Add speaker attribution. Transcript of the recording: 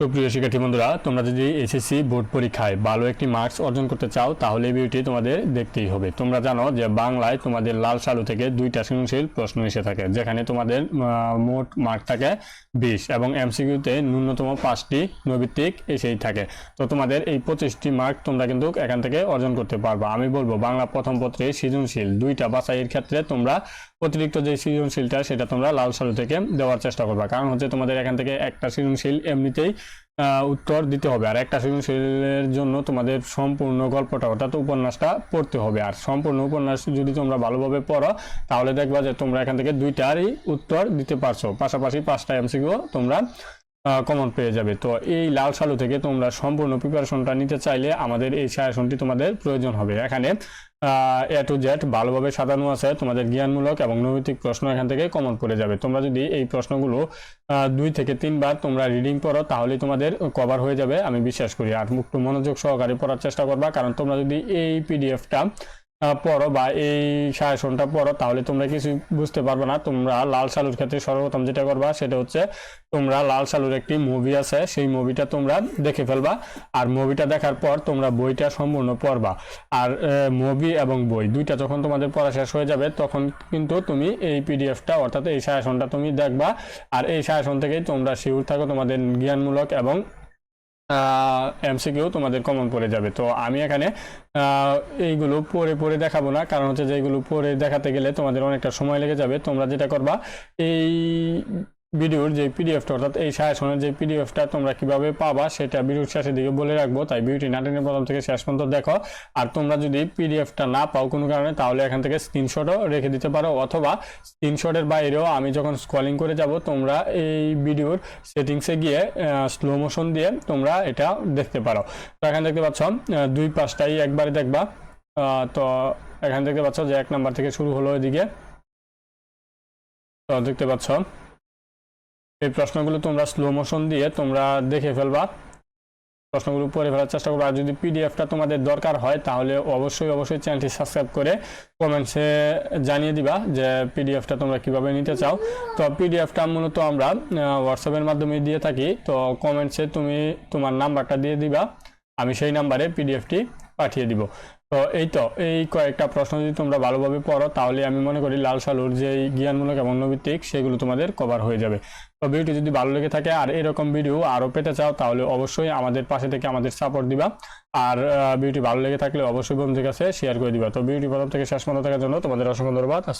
Speaker 1: প্রিয় শিক্ষার্থী বন্ধুরা, তোমরা যদি এসএসসি বোর্ড পরীক্ষায় ভালো একটি মার্কস অর্জন করতে চাও, তাহলে ভিডিওটি তোমাদের দেখতেই হবে। তোমরা জানো যে বাংলায় তোমাদের লাল সালু থেকে দুইটা সৃজনশীল প্রশ্ন এসে থাকে, যেখানে তোমাদের মোট মার্ক থাকে বিশ এবং এমসিকিউতে ন্যূনতম পাঁচটি নৈবিত্তিক এসেই থাকে। তো তোমাদের এই পঁচিশটি মার্ক তোমরা কিন্তু এখান থেকে অর্জন করতে পারবে। আমি বলব, বাংলা প্রথম পত্রে সৃজনশীল দুইটা বাছাইয়ের ক্ষেত্রে তোমরা অতিরিক্ত যে সৃজনশীলটা, সেটা তোমরা লাল সালু থেকে দেওয়ার চেষ্টা করবে। কারণ হচ্ছে তোমাদের এখান থেকে একটা সৃজনশীল এমনিতেই উত্তর দিতে হবে। আর একটা সৃজনশীলের জন্য তোমাদের সম্পূর্ণ গল্পটা, অর্থাৎ উপন্যাসটা পড়তে হবে। আর সম্পূর্ণ উপন্যাস যদি তোমরা ভালোভাবে পড়ো, তাহলে দেখবা যে তোমরা এখান থেকে দুইটারই উত্তর দিতে পারছ। পাশাপাশি পাঁচটা এমসিকিউ তোমরা কমন পেয়ে যাবে। তো এই লাল সালু থেকে তোমরা সম্পূর্ণ প্রিপারেশনটা নিতে চাইলে আমাদের এই সাজেশনটি তোমাদের প্রয়োজন হবে। এখানে এ টু জেড ভালোভাবে সাজানো আছে, তোমাদের জ্ঞানমূলক এবং নৈতিক প্রশ্ন এখান থেকে কমন পড়ে যাবে। তোমরা যদি এই প্রশ্নগুলো দুই থেকে তিনবার তোমরা রিডিং পড়ো তাহলে তোমাদের কভার হয়ে যাবে, আমি বিশ্বাস করি। আর একটু মনোযোগ সহকারে পড়ার চেষ্টা করবা, কারণ তোমরা যদি এই পিডিএফটা পড়ো বা এই সাজেশনটা পড়ো, তাহলে তোমরা কিছু বুঝতে পারবে না। তোমরা লাল সালুর ক্ষেত্রে সর্বপ্রথম যেটা করবা, সেটা হচ্ছে তোমরা লাল সালুর একটি মুভি আছে, সেই মুভিটা তোমরা দেখে ফেলবা। আর মুভিটা দেখার পর তোমরা বইটা সম্পূর্ণ পড়বা। আর মুভি এবং বই, দুইটা যখন তোমাদের পড়া শেষ হয়ে যাবে, তখন কিন্তু তুমি এই পিডিএফটা অর্থাৎ এই সাজেশনটা তুমি দেখবা। আর এই সাজেশন থেকেই তোমরা শিউর থাকো তোমাদের জ্ঞানমূলক এবং এমসিকিউ তোমাদের কমন পড়ে যাবে। তো আমি এখানে এইগুলো পরে পরে দেখাবো না। কারণ হচ্ছে যে এইগুলো পরে দেখাতে গেলে তোমাদের অনেকটা সময় লেগে যাবে। তোমরা যেটা করবা, এই ভিডিওর যে পিডিএফটা অর্থাৎ এই সাজেশনের যে পিডিএফটা তোমরা কীভাবে পাবা সেটা ভিডিওর শেষের দিকে বলে রাখব। তাই ভিডিওটি নাটনের প্রথম থেকে শেষ পর্যন্ত দেখো। আর তোমরা যদি পিডিএফটা না পাও কোনো কারণে, তাহলে এখান থেকে স্ক্রিনশটও রেখে দিতে পারো। অথবা স্ক্রিনশটের বাইরেও আমি যখন স্ক্রলিং করে যাব, তোমরা এই ভিডিওর সেটিংসে গিয়ে স্লো মোশন দিয়ে তোমরা এটা দেখতে পারো। তো এখানে দেখতে পাচ্ছ দুই পাঁচটাই একবারে দেখবা। তো এখানে দেখতে পাচ্ছ যে এক নাম্বার থেকে শুরু হলো এদিকে। তো দেখতে পাচ্ছ এই প্রশ্নগুলো তোমরা স্লো মোশন দিয়ে তোমরা দেখে ফেলবা। প্রশ্নগুলো পড়ে ফেলার চেষ্টা করব। আর যদি পিডিএফটা তোমাদের দরকার হয়, তাহলে অবশ্যই অবশ্যই চ্যানেলটি সাবস্ক্রাইব করে কমেন্টসে জানিয়ে দিবা যে পিডিএফটা তোমরা কীভাবে নিতে চাও। তো পিডিএফটা মূলত আমরা হোয়াটসঅ্যাপের মাধ্যমে দিয়ে থাকি। তো কমেন্টসে তুমি তোমার নাম্বারটা দিয়ে দিবা। আমি সেই নাম্বারে পিডিএফটি পাঠিয়ে দিব। তো এই তো এই কয়েকটা প্রশ্ন যদি তোমরা ভালোভাবে পড়ো, তাহলে আমি মনে করি লাল সালুর যে জ্ঞানমূলক এবং নৈতিক সেগুলো তোমাদের কভার হয়ে যাবে। তো ভিডিওটি যদি ভালো লেগে থাকে আর এরকম ভিডিও আরও পেতে চাও, তাহলে অবশ্যই আমাদের পাশে থেকে আমাদের সাপোর্ট দিবা। আর ভিডিওটি ভালো লেগে থাকলে অবশ্যই বন্ধুদের কাছে শেয়ার করে দিবা। তো ভিডিওটি প্রথম থেকে শেষ মনে থাকার জন্য তোমাদের অসংখ্য ধন্যবাদ।